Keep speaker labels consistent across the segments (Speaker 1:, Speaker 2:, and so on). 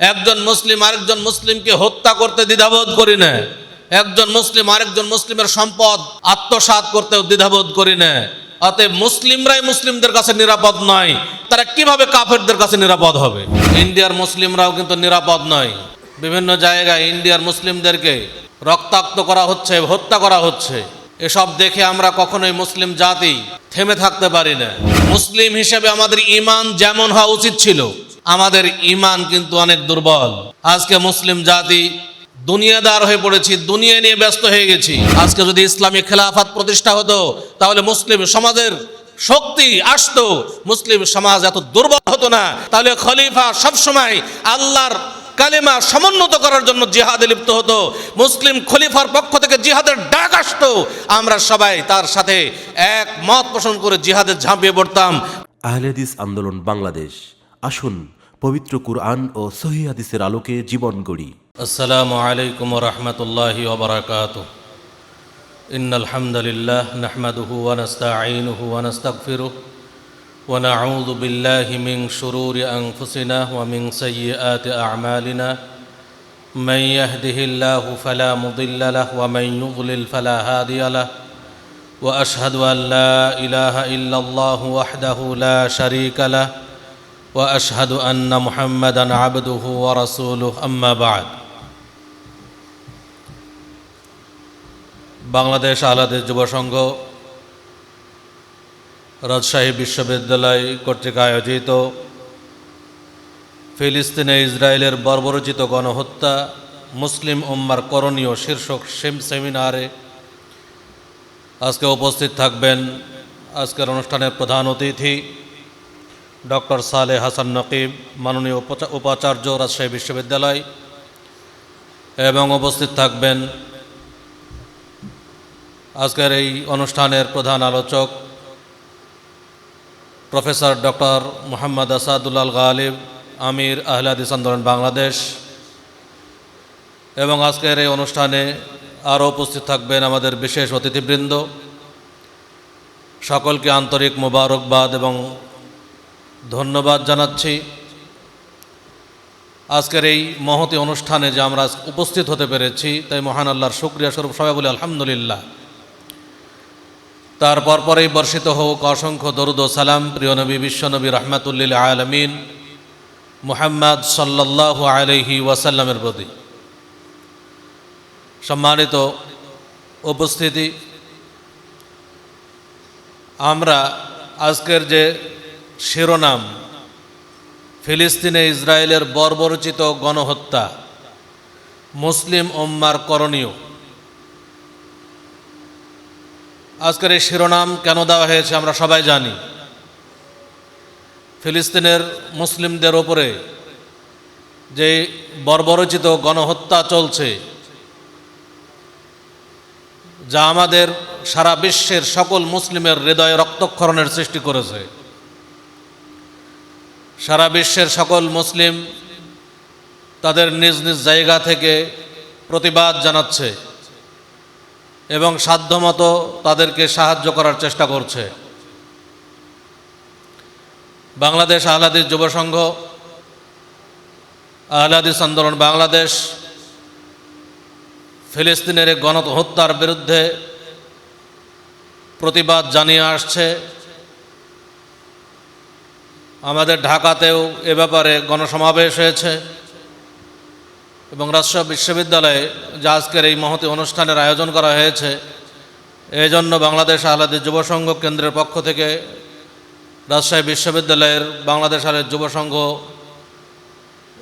Speaker 1: একজন মুসলিম আরেকজন মুসলিমকে হত্যা করতে দ্বিধাবোধ করি না। একজন মুসলিম আরেকজন মুসলিমের সম্পদ আত্মসাৎ করতেও দ্বিধাবোধ করি না। অতএব মুসলিমরাই মুসলিমদের কাছে নিরাপদ নয়, তারা কীভাবে কাফেরদের কাছে নিরাপদ হবে? ইন্ডিয়ার মুসলিমরাও কিন্তু নিরাপদ নয়। বিভিন্ন জায়গায় ইন্ডিয়ার মুসলিমদেরকে রক্তাক্ত করা হচ্ছে, হত্যা করা হচ্ছে। এসব দেখে আমরা কখনোই মুসলিম জাতি থেমে থাকতে পারি না। মুসলিম হিসেবে আমাদের ইমান যেমন হওয়া উচিত ছিল আমাদের ইমান কিন্তু অনেক দুর্বল। আজকে মুসলিম জাতি দুনিয়াদার হয়ে পড়েছি দুনিয়া নিয়ে ব্যস্ত হয়ে গেছি। আজকে যদি ইসলামী খেলাফত প্রতিষ্ঠা হতো, তাহলে মুসলিম সমাজের শক্তি আসতো। মুসলিম সমাজ এত দুর্বল হতো না। তাহলে খলিফা সবসময় আল্লাহর কালিমা সমুন্নত করার জন্য জিহাদে লিপ্ত হতো। মুসলিম খলিফার পক্ষ থেকে জিহাদের ডাক আসতো। আমরা সবাই তার সাথে এক মত পোষণ করে জিহাদে ঝাঁপিয়ে পড়তাম।
Speaker 2: আহলেদিস আন্দোলন বাংলাদেশ। আসুন পবিত্র কুরআন ও সহি হাদিসের আলোকে জীবন গড়ি
Speaker 1: আসসালামু আলাইকুম রহমতুল্লাহি ওবরাকাত إن الحمد لله نحمده ونستعينه ونستغفره ونعوذ بالله من شرور أنفسنا ومن سيئات أعمالنا من يهده الله فلا مضل له ومن يضلل فلا هادي له واشهد ان لا اله الا الله وحده لا شريك له وأشهد أن محمدا عبده ورسوله أما بعد বাংলাদেশ আহলাদের যুব সংঘ রাজশাহী বিশ্ববিদ্যালয় কর্তৃক আয়োজিত ফিলিস্তিনে ইসরায়েলের বর্বরচিত গণহত্যা মুসলিম উম্মার করণীয় শীর্ষক সেম- সেমিনারে আজকে উপস্থিত থাকবেন আজকের অনুষ্ঠানের প্রধান অতিথি ডক্টর সালে হাসান নকিব মাননীয় উপচা- উপাচার্য রাজশাহী বিশ্ববিদ্যালয়, এবং উপস্থিত থাকবেন আজকের এই অনুষ্ঠানের প্রধান আলোচক প্রফেসর ডক্টর মোহাম্মদ আসাদুল্লাল গালিব, আমির আহলাদিস আন্দোলন বাংলাদেশ, এবং আজকের এই অনুষ্ঠানে আরও উপস্থিত থাকবেন আমাদের বিশেষ অতিথিবৃন্দ। সকলকে আন্তরিক মোবারকবাদ এবং ধন্যবাদ জানাচ্ছি। আজকের এই মহতি অনুষ্ঠানে যে আমরা উপস্থিত হতে পেরেছি, তাই মহান আল্লাহর শুক্রিয়া স্বরূপ সবাই বলি আলহামদুলিল্লাহ। তারপর পরেই বর্ষিত হোক অসংখ্য দরুদ সালাম, প্রিয় নবী বিশ্বনবী রহমাতুল্লিল আলমিন, মুহাম্মদ সাল্লাহ আলহি ওয়াসাল্লামের প্রতি। সম্মানিত উপস্থিতি, আমরা আজকের যে শিরোনাম, ফিলিস্তিনে ইসরায়েলের বর্বরচিত গণহত্যা, মুসলিম ওম্মার করণীয়। আজকের এই শিরোনাম কেন দেওয়া হয়েছে আমরা সবাই জানি। ফিলিস্তিনের মুসলিমদের ওপরে যে বর্বরচিত গণহত্যা চলছে, যা আমাদের সারা বিশ্বের সকল মুসলিমের হৃদয়ে রক্তক্ষরণের সৃষ্টি করেছে। সারা বিশ্বের সকল মুসলিম তাদের নিজ নিজ জায়গা থেকে প্রতিবাদ জানাচ্ছে এবং সাধ্যমতো তাদেরকে সাহায্য করার চেষ্টা করছে। বাংলাদেশ আহলাদিস যুব সংঘ আহলাদিস আন্দোলন বাংলাদেশ, ফিলিস্তিনের গণহত্যার বিরুদ্ধে প্রতিবাদ জানিয়ে আসছে। আমাদের ঢাকাতেও এ ব্যাপারে গণসমাবেশ হয়েছে এবং রাজশাহী বিশ্ববিদ্যালয়ে যা আজকের এই মহতি অনুষ্ঠানের আয়োজন করা হয়েছে এই জন্য বাংলাদেশ আহলাদের যুব সংঘ কেন্দ্রের পক্ষ থেকে রাজশাহী বিশ্ববিদ্যালয়ের বাংলাদেশ আহলাদের যুব সংঘ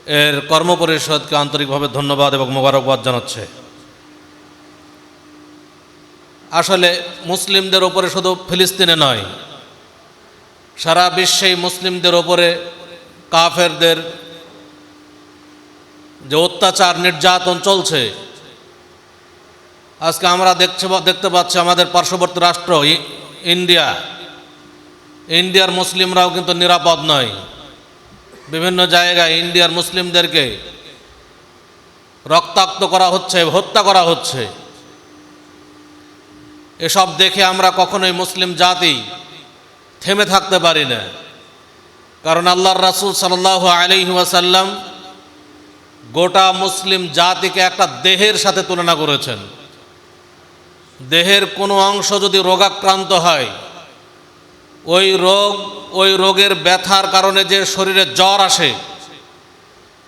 Speaker 1: এর কর্মপরিষদকে আন্তরিকভাবে ধন্যবাদ এবং মোবারকবাদ জানাচ্ছে। আসলে মুসলিমদের ওপরে শুধু ফিলিস্তিনে নয় সারা বিশ্বেই মুসলিমদের ওপরে, কাফেরদের যে অত্যাচার, নির্যাতন চলছে। আজকে আমরা দেখছে দেখতে পাচ্ছি আমাদের পার্শ্ববর্তী রাষ্ট্র ইন্ডিয়া। ইন্ডিয়ার মুসলিমরাও কিন্তু নিরাপদ নয়। বিভিন্ন জায়গায় ইন্ডিয়ার মুসলিমদেরকে রক্তাক্ত করা হচ্ছে, হত্যা করা হচ্ছে। এসব দেখে আমরা কখনোই মুসলিম জাতি থেমে থাকতে পারি না। কারণ আল্লাহর রাসূল সাল্লাল্লাহু আলাইহি ওয়াসাল্লাম গোটা মুসলিম জাতিকে একটা দেহের সাথে তুলনা করেছেন। দেহের কোনো অংশ যদি রোগাক্রান্ত হয়, ওই রোগ, ওই রোগের ব্যথার কারণে যে শরীরে জ্বর আসে,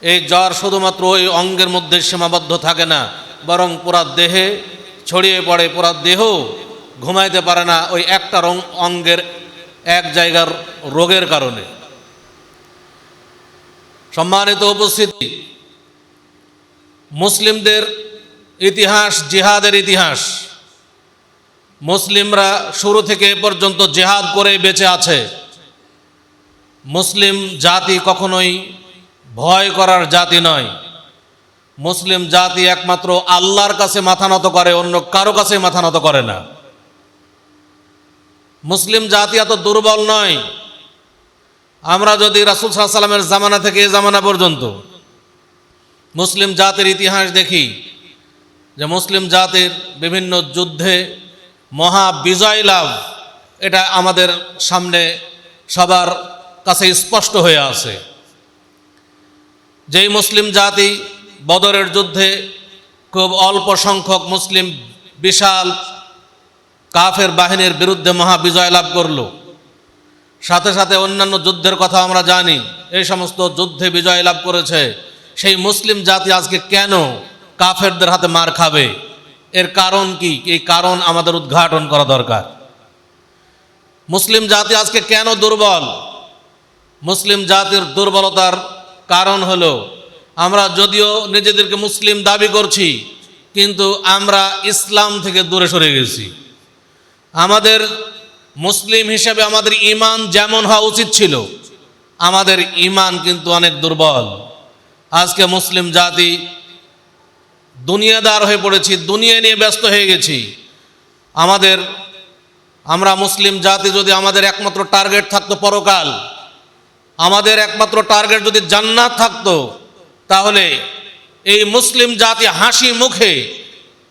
Speaker 1: এই জ্বর শুধুমাত্র ওই অঙ্গের মধ্যে সীমাবদ্ধ থাকে না, বরং পুরা দেহে ছড়িয়ে পড়ে, পুরা দেহ ঘুমাইতে পারে না, ওই একটা অঙ্গের এক জায়গার রোগের কারণে। সম্মানিত উপস্থিতি, মুসলিমদের ইতিহাস, জিহাদের ইতিহাস। মুসলিমরা শুরু থেকে এ পর্যন্ত জেহাদ করে বেঁচে আছে। মুসলিম জাতি কখনোই ভয় করার জাতি নয়। মুসলিম জাতি একমাত্র আল্লাহর কাছে মাথা নত করে, অন্য কারও কাছে মাথা নত করে না। মুসলিম জাতি এত দুর্বল নয়। আমরা যদি রাসুল সাল্লামের জামানা থেকে এ জামানা পর্যন্ত মুসলিম জাতির ইতিহাস দেখি, যে মুসলিম জাতির বিভিন্ন যুদ্ধে মহা বিজয় লাভ এটা আমাদের সামনে সবার কাছে স্পষ্ট হয়ে আছে। যেই মুসলিম জাতি বদরের যুদ্ধে খুব অল্প সংখ্যক মুসলিম বিশাল কাফের বাহিনীর বিরুদ্ধে মহা বিজয় লাভ করল। সাথে সাথে অন্যান্য যুদ্ধের কথা আমরা জানি। এই সমস্ত যুদ্ধে বিজয় লাভ করেছে। সেই মুসলিম জাতি আজকে কেন কাফেরদের হাতে মার খাবে? এর কারণ কি? এই কারণ আমাদের উদ্ঘাটন করা দরকার। মুসলিম জাতি আজকে কেন দুর্বল? মুসলিম জাতির দুর্বলতার কারণ হলো, আমরা যদিও নিজেদেরকে মুসলিম দাবি করছি, কিন্তু আমরা ইসলাম থেকে দূরে সরে গেছি। আমাদের মুসলিম হিসেবে আমাদের ইমান যেমন হওয়া উচিত ছিল, আমাদের ইমান কিন্তু অনেক দুর্বল। আজকে মুসলিম জাতি দুনিয়াদার হয়ে পড়েছি, দুনিয়া নিয়ে ব্যস্ত হয়ে গেছি। আমাদের, আমরা মুসলিম জাতি যদি আমাদের একমাত্র টার্গেট থাকতো পরকাল, আমাদের একমাত্র টার্গেট যদি জান্নাত থাকতো, তাহলে এই মুসলিম জাতি হাসি মুখে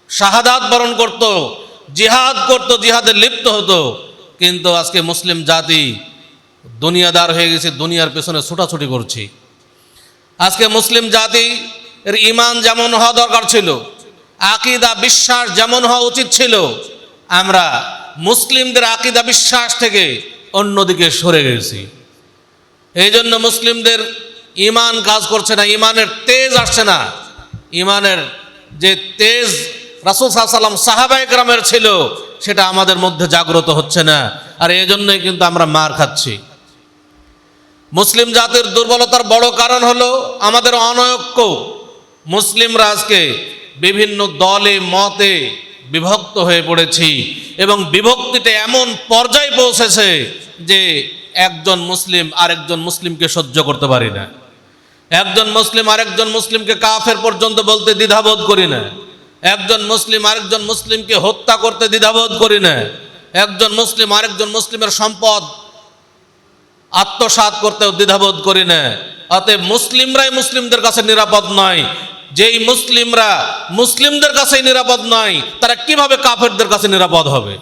Speaker 1: শাহাদাত বরণ করত জিহাদ করত, জিহাদে লিপ্ত হতো। কিন্তু আজকে মুসলিম জাতি দুনিয়াদার হয়ে গেছে, দুনিয়ার পেছনে ছোটাছুটি করছি। আজকে মুসলিম জাতি এর ইমান যেমন হওয়া দরকার ছিল, আকিদা বিশ্বাস যেমন হওয়া উচিত ছিল, আমরা মুসলিমদের আকিদা বিশ্বাস থেকে অন্যদিকে সরে গেছি। এই জন্য মুসলিমদের ইমান কাজ করছে না, ইমানের তেজ আসছে না। ইমানের যে তেজ রাসুল সাল্লাম সাহাবাই গ্রামের ছিল, সেটা আমাদের মধ্যে জাগ্রত হচ্ছে না। আর এই জন্যই কিন্তু আমরা মার খাচ্ছি। মুসলিম জাতির দুর্বলতার বড় কারণ হলো আমাদের অনৈক্য। মুসলিমরা আজকে বিভিন্ন দলে, মতে বিভক্ত হয়ে পড়েছি এবং বিভক্তিটা এমন পর্যায়ে পৌঁছেছে যে একজন মুসলিম আরেকজন মুসলিমকে সহ্য করতে পারি না। একজন মুসলিম আরেকজন মুসলিমকে কাফের পর্যন্ত বলতে দ্বিধাবোধ করি না। একজন মুসলিম আরেকজন মুসলিমকে হত্যা করতে দ্বিধাবোধ করি না। একজন মুসলিম আরেকজন মুসলিমের সম্পদ আত্মসাৎ করতেও দ্বিধাবোধ করি না। অতএব মুসলিমরাই মুসলিমদের কাছে নিরাপদ নয়। যেই মুসলিমরা মুসলিমদের কাছেই নিরাপদ নয়, তারা কীভাবে কাফেরদের কাছে নিরাপদ হবে?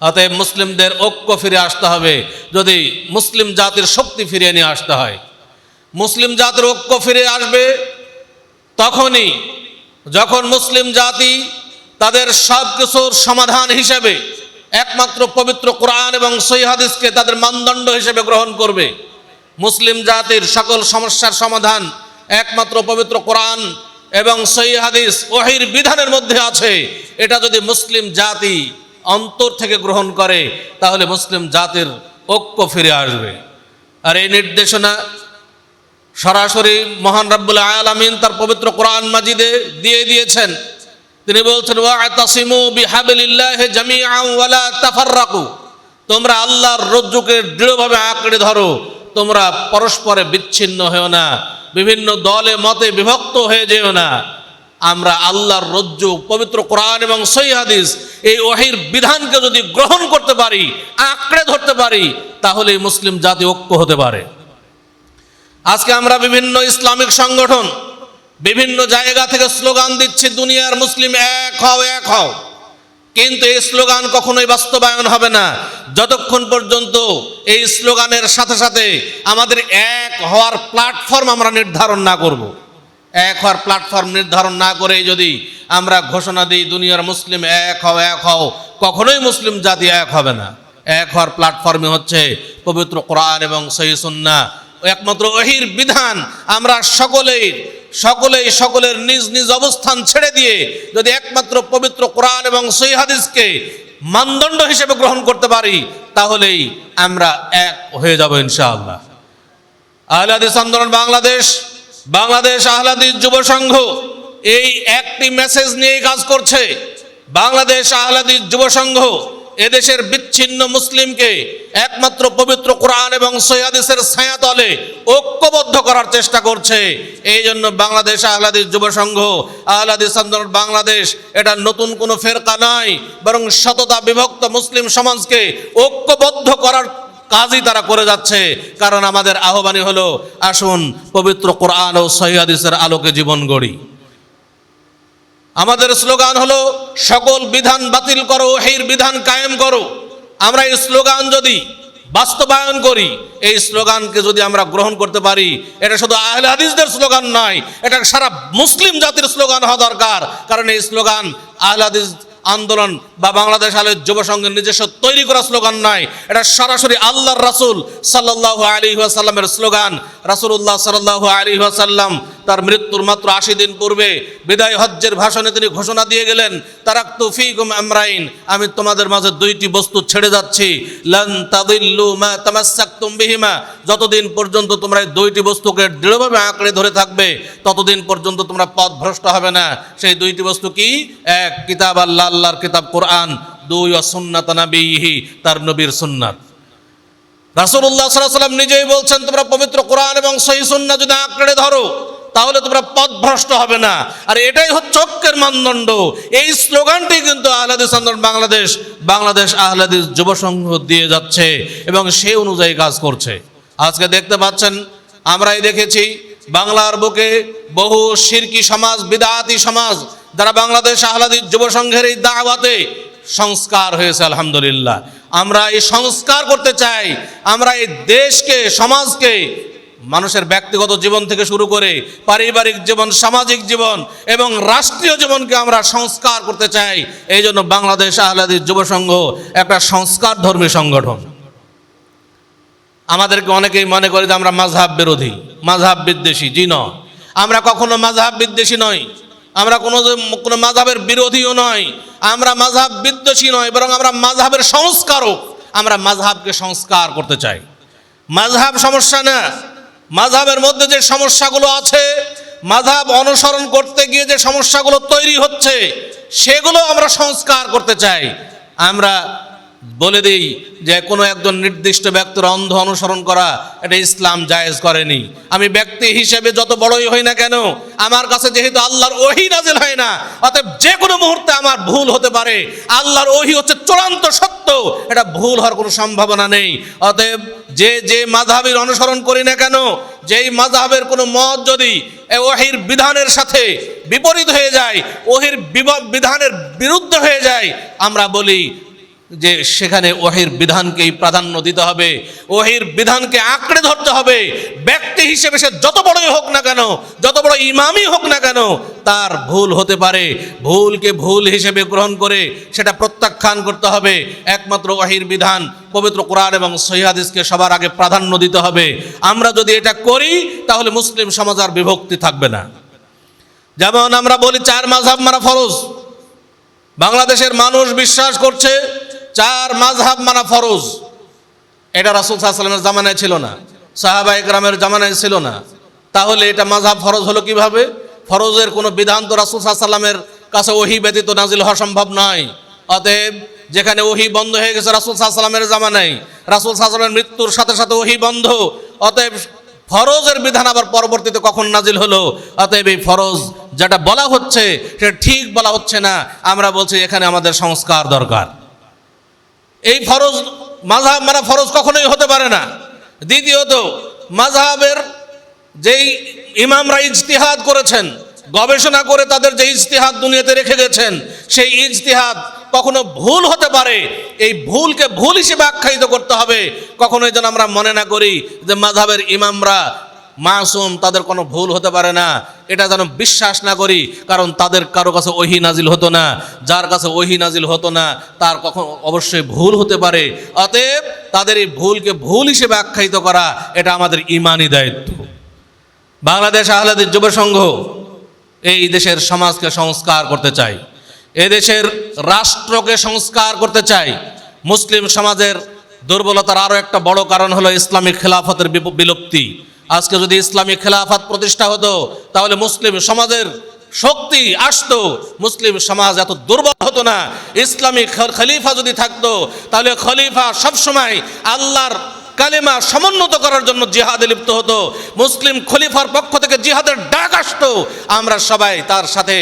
Speaker 1: অতএব মুসলিমদের ঐক্য ফিরে আসতে হবে। যদি মুসলিম জাতির শক্তি ফিরিয়ে নিয়ে আসতে হয়, মুসলিম জাতির ঐক্য ফিরে আসবে তখনই যখন মুসলিম জাতি তাদের সব কিছুর সমাধান হিসেবে একমাত্র পবিত্র কোরআন এবং সৈহাদিসকে তাদের মানদণ্ড হিসেবে গ্রহণ করবে, মুসলিম জাতির সকল সমস্যার সমাধান একমাত্র পবিত্র কোরআন এবং সই হাদিস ওহির বিধানের মধ্যে আছে। এটা যদি মুসলিম জাতি অন্তর থেকে গ্রহণ করে, তাহলে মুসলিম জাতির ঐক্য ফিরে আসবে। আর এই নির্দেশনা সরাসরি মহান রাব্বুল আলামিন তার পবিত্র কোরআন মাজিদে দিয়ে দিয়েছেন। তিনি বলছেন, ওয়াতাসিমু বিহাবিলিল্লাহি জামিআন ওয়ালা তাফাররাকু। তোমরা আল্লাহর রজ্জুকে দৃঢ়ভাবে আঁকড়ে ধরো। তোমরা পরস্পরে বিচ্ছিন্ন হও না, বিভিন্ন দলে মতে বিভক্ত হয়ে যেও না। আমরা আল্লাহর রজ্জু, পবিত্র কোরআন এবং সই হাদিস এই ওহির বিধানকে যদি গ্রহণ করতে পারি, আঁকড়ে ধরতে পারি তাহলে মুসলিম জাতি ঐক্য হতে পারে। আজকে আমরা বিভিন্ন ইসলামিক সংগঠন বিভিন্ন জায়গা থেকে স্লোগান দিচ্ছি, দুনিয়ার মুসলিম এক হও এক হও। কিন্তু এই স্লোগান কখনোই বাস্তবায়ন হবে না। যতক্ষণ পর্যন্ত এই স্লোগানের সাথে সাথে আমাদের এক হওয়ার প্ল্যাটফর্ম আমরা নির্ধারণ না করব। এক হওয়ার প্ল্যাটফর্ম নির্ধারণ না করে যদি আমরা ঘোষণা দিই, দুনিয়ার মুসলিম এক হও এক হও, কখনোই মুসলিম জাতি এক হবে না। এক হওয়ার প্ল্যাটফর্মে হচ্ছে পবিত্র কোরআন এবং সহি সুন্না একমাত্র ওহির বিধান। আমরা সকলেই সকলেই সকলের নিজ নিজ অবস্থান ছেড়ে দিয়ে যদি একমাত্র পবিত্র কোরআন এবং হাদিসকে মানদণ্ড হিসেবে গ্রহণ করতে পারি, তাহলেই আমরা এক হয়ে যাব ইনশাআল্লাহ। আহলাদিস আন্দোলন বাংলাদেশ বাংলাদেশ আহলাদিস যুব সংঘ এই একটি মেসেজ নিয়ে কাজ করছে। বাংলাদেশ আহলাদিস যুব সংঘ এদেশের বিচ্ছিন্ন মুসলিমকে একমাত্র পবিত্র কোরআন এবং সৈয়াদিসের ছায়াতলে ঐক্যবদ্ধ করার চেষ্টা করছে। এই জন্য বাংলাদেশ আহলাদিস যুব সংঘ আহলাদিস আন্দোলন বাংলাদেশ, এটা নতুন কোনো ফেরকা নয় বরং শততা বিভক্ত মুসলিম সমাজকে ঐক্যবদ্ধ করার কাজই তারা করে যাচ্ছে। কারণ আমাদের আহ্বানই হলো, আসুন পবিত্র কোরআন ও সহিদের আলোকে জীবন গড়ি। আমাদের স্লোগান হলো, সকল বিধান বাতিল করো হের বিধান কায়েম করো। আমরা এই স্লোগান যদি বাস্তবায়ন করি, এই স্লোগানকে যদি আমরা গ্রহণ করতে পারি, এটা শুধু আহলে হাদিসদের স্লোগান নয়, এটা সারা মুসলিম জাতির স্লোগান হওয়া দরকার। কারণ এই স্লোগান আহলে হাদিস আন্দোলন বা বাংলাদেশ আলের যুব সংঘের নিজস্ব তৈরি করা স্লোগান নয়, এটা সরাসরি আল্লাহর রাসূল সাল্লাল্লাহু আলাইহি ওয়াসাল্লামের স্লোগান। রাসূলুল্লাহ সাল্লাল্লাহু আলাইহি ওয়াসাল্লাম তার মৃত্যুর মাত্র আশি দিন পূর্বে বিদায় হজ্জের ভাষণে তিনি ঘোষণা দিয়ে গেলেন, তারাক্তু ফিকুম আমরাইন, আমি তোমাদের মাঝে দুইটি বস্তু ছেড়ে যাচ্ছি। লান তাদিল্লু মা তামাসসাকতুম বিহিমা, যতদিন পর্যন্ত তোমরা এই দুইটি বস্তুকে দৃঢ়ভাবে আঁকড়ে ধরে থাকবে, ততদিন পর্যন্ত তোমরা পথ ভ্রষ্ট হবে না। সেই দুইটি বস্তু কি? এক, কিতাব আল্লাহ, আল্লাহর কিতাব কোরআন। দুই অসুন্নাত নাবিহি তার নবীর সুন্নাত। আলাইহি সাল্লাম নিজেই বলছেন, তোমরা পবিত্র কোরআন এবং সহি সুন্নাহ যদি আঁকড়ে ধরো তাহলে তোমরা পথভ্রষ্ট হবে না। আর এটাই হচ্ছে ঐক্যের মানদণ্ড। এই স্লোগানটি কিন্তু আহলাদিস আন্দোলন বাংলাদেশ বাংলাদেশ আহলাদিস যুব সংঘ দিয়ে যাচ্ছে এবং সে অনুযায়ী কাজ করছে। আজকে দেখতে পাচ্ছেন, আমরাই দেখেছি, বাংলার বুকে বহু শিরকি সমাজ, বিদাতি সমাজ, যারা বাংলাদেশ আহলাদিস যুব সংঘের এই দাওয়াতে সংস্কার হয়েছে, আলহামদুলিল্লাহ। আমরা এই সংস্কার করতে চাই, আমরা এই দেশকে, সমাজকে মানুষের ব্যক্তিগত জীবন থেকে শুরু করে পারিবারিক জীবন, সামাজিক জীবন এবং রাষ্ট্রীয় জীবনকে আমরা সংস্কার করতে চাই। এই জন্য বাংলাদেশ আহলাদিস যুব সংঘ একটা সংস্কার ধর্মী সংগঠন। আমাদেরকে অনেকেই মনে করে যে আমরা মাঝহাব বিরোধী মাঝহাব বিদ্বেষী, জি আমরা কখনো মাঝহাব বিদ্বেষী নই। আমরা কোনো কোনো মাঝহাবের বিরোধীও নয় আমরা মাঝহাব বিদ্বেষী নয় বরং আমরা মাঝহাবের সংস্কারক। আমরা মাঝহাবকে সংস্কার করতে চাই। মাঝহাব সমস্যা না। মাঝহাবের মধ্যে যে সমস্যাগুলো আছে মাধাব অনুসরণ করতে গিয়ে যে সমস্যাগুলো তৈরি হচ্ছে, সেগুলো আমরা সংস্কার করতে চাই। আমরা বলে দিই যে কোনো একজন নির্দিষ্ট ব্যক্তির অন্ধ অনুসরণ করা এটা ইসলাম জায়েজ করেনি। আমি ব্যক্তি হিসেবে যত বড়ই হই না কেন, আমার কাছে যেহেতু আল্লাহর ওহি নাজিল হয় না, অতএব যে কোনো মুহূর্তে আমার ভুল হতে পারে। আল্লাহর ওহি হচ্ছে চূড়ান্ত সত্য, এটা ভুল হওয়ার কোনো সম্ভাবনা নেই। অতএব যে যে মাঝহাবের অনুসরণ করি না কেন, যেই মাধাবের কোনো মত যদি ওহির বিধানের সাথে বিপরীত হয়ে যায়, ওহির বিধানের বিরুদ্ধে হয়ে যায়, আমরা বলি যে সেখানে ওহির বিধানকেই প্রাধান্য দিতে হবে, ওহির বিধানকে আঁকড়ে ধরতে হবে। ব্যক্তি হিসেবে সে যত বড়ই হোক না কেন, যত বড় ইমামই হোক না কেন, তার ভুল হতে পারে। ভুলকে ভুল হিসেবে গ্রহণ করে সেটা প্রত্যাখ্যান করতে হবে। একমাত্র ওহির বিধান পবিত্র কোরআন এবং সহিহাদিসকে সবার আগে প্রাধান্য দিতে হবে। আমরা যদি এটা করি, তাহলে মুসলিম সমাজ আর বিভক্তি থাকবে না। যেমন আমরা বলি, চার মাঝহাব মারা ফরজ। বাংলাদেশের মানুষ বিশ্বাস করছে চার মাযহাব মানা ফরজ। এটা রাসুল সাল্লামের জামানায় ছিল না। সাহাবা একরামের জামানায় ছিল না। তাহলে এটা মাযহাব ফরজ হলো কীভাবে? ফরজের কোনো বিধান তো রাসুল সাল্লামের কাছে ওহি ব্যতীত নাজিল হওয়া সম্ভব নয় অতএব যেখানে ওহি বন্ধ হয়ে গেছে রাসুল সাল্লামের জামানায়, রাসুল সাল্লামের মৃত্যুর সাথে সাথে ওহি বন্ধ। অতএব ফরজের বিধান আবার পরবর্তীতে কখন নাজিল হলো? অতএব এই ফরজ যেটা বলা হচ্ছে, সেটা ঠিক বলা হচ্ছে না। আমরা বলছি এখানে আমাদের সংস্কার দরকার। এই ফরজ মাঝহাব মানে ফরজ কখনোই হতে পারে না। দ্বিতীয়ত মাঝহাবের যেই ইমামরা ইজতিহাদ করেছেন, গবেষণা করে তাদের যে ইজতিহাদ দুনিয়াতে রেখে গেছেন, সেই ইজতিহাদ কখনো ভুল হতে পারে। এই ভুলকে ভুল হিসেবে আখ্যায়িত করতে হবে। কখনোই যেন আমরা মনে না করি যে মাঝহাবের ইমামরা মাসুম তাদের কোনো ভুল হতে পারে না। এটা যেন বিশ্বাস না করি, কারণ তাদের কারও কাছে ওহি নাজিল হতো না। যার কাছে ওহি নাজিল হতো না, তার কখন অবশ্যই ভুল হতে পারে। অতএব তাদের এই ভুলকে ভুল হিসেবে আখ্যায়িত করা, এটা আমাদের ইমানই দায়িত্ব। বাংলাদেশ আহলাদের যুব সংঘ এই দেশের সমাজকে সংস্কার করতে চাই। এদেশের রাষ্ট্রকে সংস্কার করতে চাই। মুসলিম সমাজের দুর্বলতার আরও একটা বড় কারণ হলো ইসলামিক খেলাফতের বিলুপ্তি। আজকে যদি ইসলামী খেলাফাত প্রতিষ্ঠা হতো, তাহলে মুসলিম সমাজের শক্তি আসতো। মুসলিম সমাজ এত দুর্বল হতো না। ইসলামী খলিফা যদি থাকতো, তাহলে খলিফা সবসময় আল্লাহর কালেমা সমুন্নত করার জন্য জিহাদে লিপ্ত হতো। মুসলিম খলিফার পক্ষ থেকে জিহাদের ডাক আসতো। আমরা সবাই তার সাথে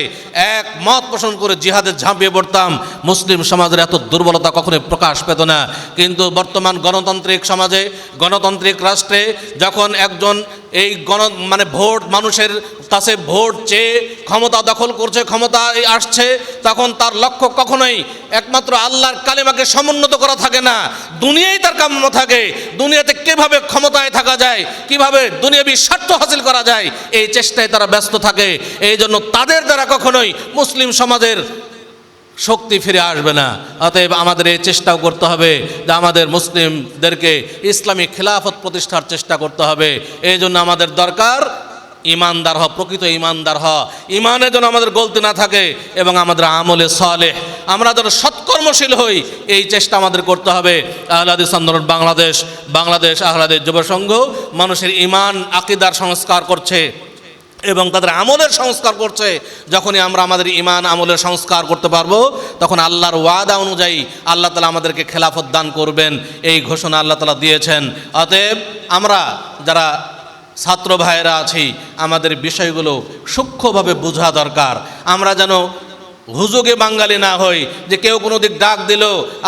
Speaker 1: এক মত পোষণ করে জিহাদে ঝাঁপিয়ে পড়তাম। মুসলিম সমাজের এত দুর্বলতা কখনোই প্রকাশ পেত না। কিন্তু বর্তমান গণতান্ত্রিক সমাজে, গণতান্ত্রিক রাষ্ট্রে যখন একজন এই গণ মানে ভোট, মানুষের কাছে ভোট চেয়ে ক্ষমতা দখল করছে, ক্ষমতা আসছে, তখন তার লক্ষ্য কখনোই একমাত্র আল্লাহর কালেমাকে সমুন্নত করা থাকে না। দুনিয়াই তার কাম্য থাকে, দুনিয়াতে কীভাবে ক্ষমতায় থাকা যায়, কীভাবে দুনিয়াবি স্বার্থ হাসিল করা যায়, এই চেষ্টায় তারা ব্যস্ত থাকে। এই জন্য তাদের দ্বারা কখনোই মুসলিম সমাজের শক্তি ফিরে আসবে না। অতএব আমাদের এই চেষ্টাও করতে হবে যে আমাদের মুসলিমদেরকে ইসলামিক খেলাফত প্রতিষ্ঠার চেষ্টা করতে হবে। এই জন্য আমাদের দরকার ইমানদার হ প্রকৃত ইমানদার হ ইমানে যেন আমাদের গলতি না থাকে এবং আমাদের আমলে সলে আমরা যেন সৎকর্মশীল হই, এই চেষ্টা আমাদের করতে হবে। আহলাদিস আন্দোলন বাংলাদেশ বাংলাদেশ আহলাদের যুব সংঘ মানুষের ইমান, আকিদার সংস্কার করছে। এবং তাদের আমলের সংস্কার করছে। যখনই আমরা আমাদের ইমান আমলের সংস্কার করতে পারব, তখন আল্লাহর ওয়াদা অনুযায়ী আল্লাহ তালা আমাদেরকে খেলাফত দান করবেন। এই ঘোষণা আল্লাহ তালা দিয়েছেন। অতএব আমরা যারা ছাত্র ভাইয়েরা আছি, আমাদের বিষয়গুলো সূক্ষ্মভাবে বোঝা দরকার। আমরা যেন হুজুগে বাঙালি না হই, যে কেউ কোনো দিক ডাক দিল,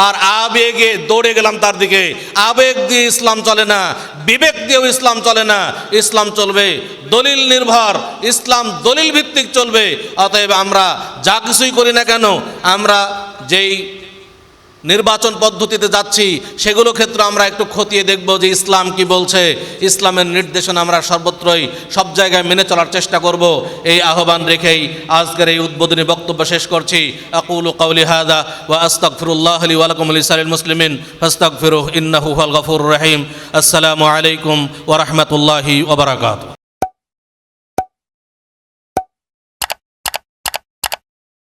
Speaker 1: আর আবেগে দৌড়ে গেলাম তার দিকে। আবেগ দিয়ে ইসলাম চলে না, বিবেক দিয়েও ইসলাম চলে না। ইসলাম চলবে দলিল নির্ভর, ইসলাম দলিল ভিত্তিক চলবে। অতএব আমরা যা কিছুই করি না কেন, আমরা যেই নির্বাচন পদ্ধতিতে যাচ্ছি, সেগুলো ক্ষেত্রে আমরা একটু খতিয়ে দেখব যে ইসলাম কি বলছে। ইসলামের নির্দেশনা আমরা সর্বত্রই সব জায়গায় মেনে চলার চেষ্টা করব। এই আহ্বান রেখেই আজকের এই উদ্বোধনী বক্তব্য শেষ করছি। আকুল কাউলি হাদা ওয়া আস্তাগফিরুল্লাহ লি ওয়া লাকুম লিসারিল মুসলিমিন, ফাস্তাগফিরুহ ইন্নাহু হুয়াল গফুরুর রহিম। আসসালামু আলাইকুম ওয়া রাহমাতুল্লাহি ওয়া বারাকাতুহু।